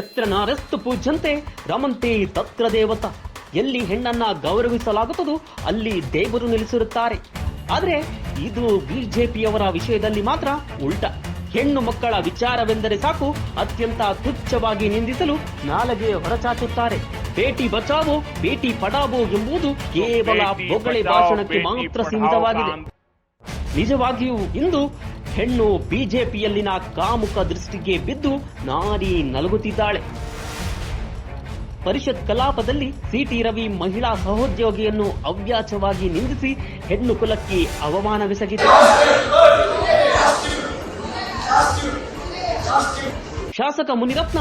ಎತ್ರ ನಾರಸ್ತು ಪೂಜ್ಯಂತೆ ರಮಂತೆ ತತ್ರ ದೇವತ. ಎಲ್ಲಿ ಹೆಣ್ಣನ್ನ ಗೌರವಿಸಲಾಗುತ್ತದೋ ಅಲ್ಲಿ ದೇವರು ನಿಲ್ಲಿಸಿರುತ್ತಾರೆ. ಆದ್ರೆ ಇದು ಬಿಜೆಪಿಯವರ ವಿಷಯದಲ್ಲಿ ಮಾತ್ರ ಉಲ್ಟ. ಹೆಣ್ಣು ಮಕ್ಕಳ ವಿಚಾರವೆಂದರೆ ಸಾಕು ಅತ್ಯಂತ ತುಚ್ಛವಾಗಿ ನಿಂದಿಸಲು ನಾಲಗೆ ಹೊರಚಾಚುತ್ತಾರೆ. ಬೇಟಿ ಬಚಾವೋ ಬೇಟಿ ಪಡಾವೋ ಎಂಬುದು ಕೇವಲ ಬೊಗಳೆ ಭಾಷಣಕ್ಕೆ ಮಾತ್ರ ಸೀಮಿತವಾಗಿದೆ. ನಿಜವಾಗಿಯೂ ಇಂದು ಹೆಣ್ಣು ಬಿಜೆಪಿಯಲ್ಲಿನ ಕಾಮುಕ ದೃಷ್ಟಿಗೆ ಬಿದ್ದು ನಾರಿ ನಲಗುತ್ತಿದ್ದಾಳೆ. ಪರಿಷತ್ ಕಲಾಪದಲ್ಲಿ ಸಿಟಿ ರವಿ ಮಹಿಳಾ ಸಹೋದ್ಯೋಗಿಯನ್ನು ಅವ್ಯಾಚವಾಗಿ ನಿಂದಿಸಿ ಹೆಣ್ಣು ಕುಲಕ್ಕೆ ಅವಮಾನವೆಸಗಿದೆ ಶಾಸಕ ಮುನಿರತ್ನ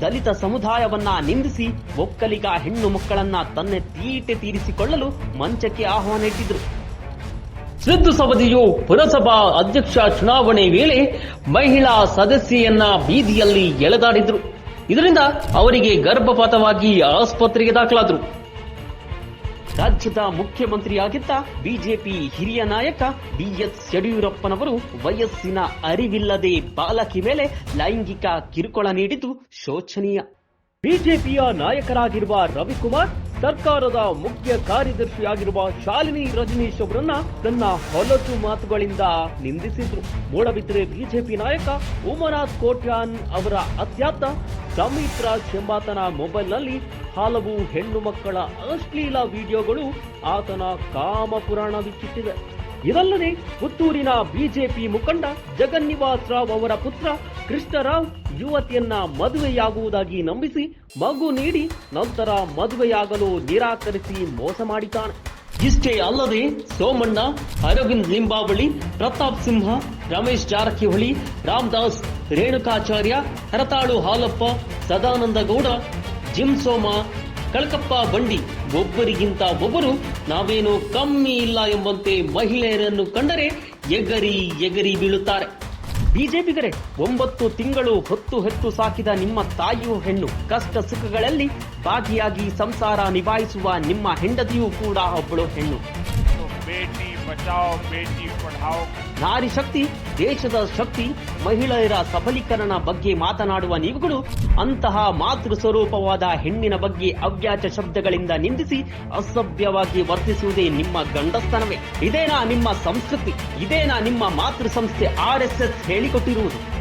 ದಲಿತ ಸಮುದಾಯವನ್ನ ನಿಂದಿಸಿ ಒಕ್ಕಲಿಗ ಹೆಣ್ಣು ಮಕ್ಕಳನ್ನ ತನ್ನೆ ತೀಟೆ ತೀರಿಸಿಕೊಳ್ಳಲು ಮಂಚಕ್ಕೆ ಆಹ್ವಾನ ಇಟ್ಟಿದ್ರು. ಸಿದ್ದು ಸವದಿಯು ಪುರಸಭಾ ಅಧ್ಯಕ್ಷ ಚುನಾವಣೆ ವೇಳೆ ಮಹಿಳಾ ಸದಸ್ಯೆಯನ್ನ ಬೀದಿಯಲ್ಲಿ ಎಳೆದಾಡಿದ್ರು. ಇದರಿಂದ ಅವರಿಗೆ ಗರ್ಭಪಾತವಾಗಿ ಆಸ್ಪತ್ರೆಗೆ ದಾಖಲಾದರು. ರಾಜ್ಯದ ಮುಖ್ಯಮಂತ್ರಿಯಾಗಿದ್ದ ಬಿಜೆಪಿ ಹಿರಿಯ ನಾಯಕ ಬಿಎಸ್ ಯಡಿಯೂರಪ್ಪನವರು ವಯಸ್ಸಿನ ಅರಿವಿಲ್ಲದೆ ಬಾಲಕಿ ಮೇಲೆ ಲೈಂಗಿಕ ಕಿರುಕುಳ ನೀಡಿದ್ದು ಶೋಚನೀಯ. ಬಿಜೆಪಿಯ ನಾಯಕರಾಗಿರುವ ರವಿಕುಮಾರ್ ಸರ್ಕಾರದ ಮುಖ್ಯ ಕಾರ್ಯದರ್ಶಿಯಾಗಿರುವ ಶಾಲಿನಿ ರಜನೀಶ್ ಅವರನ್ನ ತನ್ನ ಹೊಲಸು ಮಾತುಗಳಿಂದ ನಿಂದಿಸಿದ್ರು. ಮೂಡಬಿದ್ರೆ ಬಿಜೆಪಿ ನಾಯಕ ಉಮರಾಜ್ ಕೋಟ್ಯಾನ್ ಅವರ ಅತ್ಯಾತ ಸಮೀತ್ ರಾಜ್ ಎಂಬಾತನ ಮೊಬೈಲ್ನಲ್ಲಿ ಹಲವು ಹೆಣ್ಣು ಮಕ್ಕಳ ಅಶ್ಲೀಲ ವಿಡಿಯೋಗಳು ಆತನ ಕಾಮ ಪುರಾಣ ಬಿಚ್ಚಿಟ್ಟಿವೆ ಇದಲ್ಲದೆ ಪುತ್ತೂರಿನ ಬಿಜೆಪಿ ಮುಖಂಡ ಜಗನ್ನಿವಾಸ್ ರಾವ್ ಅವರ ಪುತ್ರ ಕೃಷ್ಣರಾವ್ ಯುವತಿಯನ್ನ ಮದುವೆಯಾಗುವುದಾಗಿ ನಂಬಿಸಿ ಮಗು ನೀಡಿ ನಂತರ ಮದುವೆಯಾಗಲು ನಿರಾಕರಿಸಿ ಮೋಸ ಮಾಡಿದ್ದಾನೆ. ಇಷ್ಟೇ ಅಲ್ಲದೆ ಸೋಮಣ್ಣ, ಅರವಿಂದ್ ಲಿಂಬಾವಳಿ, ಪ್ರತಾಪ್ ಸಿಂಹ, ರಮೇಶ್ ಜಾರಕಿಹೊಳಿ, ರಾಮದಾಸ್ ರೇಣುಕಾಚಾರ್ಯ, ಹರತಾಳು ಹಾಲಪ್ಪ, ಸದಾನಂದ ಗೌಡ, ಜಿಮ್ ಸೋಮ, ಕಳಕಪ್ಪ ಬಂಡಿ ಒಬ್ಬರಿಗಿಂತ ಒಬ್ಬರು ನಾವೇನು ಕಮ್ಮಿ ಇಲ್ಲ ಎಂಬಂತೆ ಮಹಿಳೆಯರನ್ನು ಕಂಡರೆ ಎಗರಿ ಎಗರಿ ಬೀಳುತ್ತಾರೆ. ಬಿಜೆಪಿಗರೆ ಒಂಬತ್ತು ತಿಂಗಳು ಹೊತ್ತು ಹೆತ್ತು ಸಾಕಿದ ನಿಮ್ಮ ತಾಯಿಯು ಹೆಣ್ಣು. ಕಷ್ಟ ಸುಖಗಳಲ್ಲಿ ಭಾಗಿಯಾಗಿ ಸಂಸಾರ ನಿಭಾಯಿಸುವ ನಿಮ್ಮ ಹೆಂಡತಿಯೂ ಕೂಡ ಒಬ್ಬಳು ಹೆಣ್ಣು. ಬೇಟಿ, ಬಚಾವ್, ಬೇಟಿ ನಾರಿ ಶಕ್ತಿ, ದೇಶದ ಶಕ್ತಿ, ಮಹಿಳೆಯರ ಸಬಲೀಕರಣ ಬಗ್ಗೆ ಮಾತನಾಡುವ ನೀವುಗಳು ಅಂತಹ ಮಾತೃ ಸ್ವರೂಪವಾದ ಹೆಣ್ಣಿನ ಬಗ್ಗೆ ಅವ್ಯಾಚ ಶಬ್ದಗಳಿಂದ ನಿಂದಿಸಿ ಅಸಭ್ಯವಾಗಿ ವರ್ತಿಸುವುದೇ ನಿಮ್ಮ ಗಂಡಸ್ತನವೇ ಇದೇನಾ ನಿಮ್ಮ ಸಂಸ್ಕೃತಿ? ಇದೇನಾ ನಿಮ್ಮ ಮಾತೃ ಸಂಸ್ಥೆ ಆರ್ ಎಸ್ ಎಸ್ ಹೇಳಿಕೊಟ್ಟಿರುವುದು.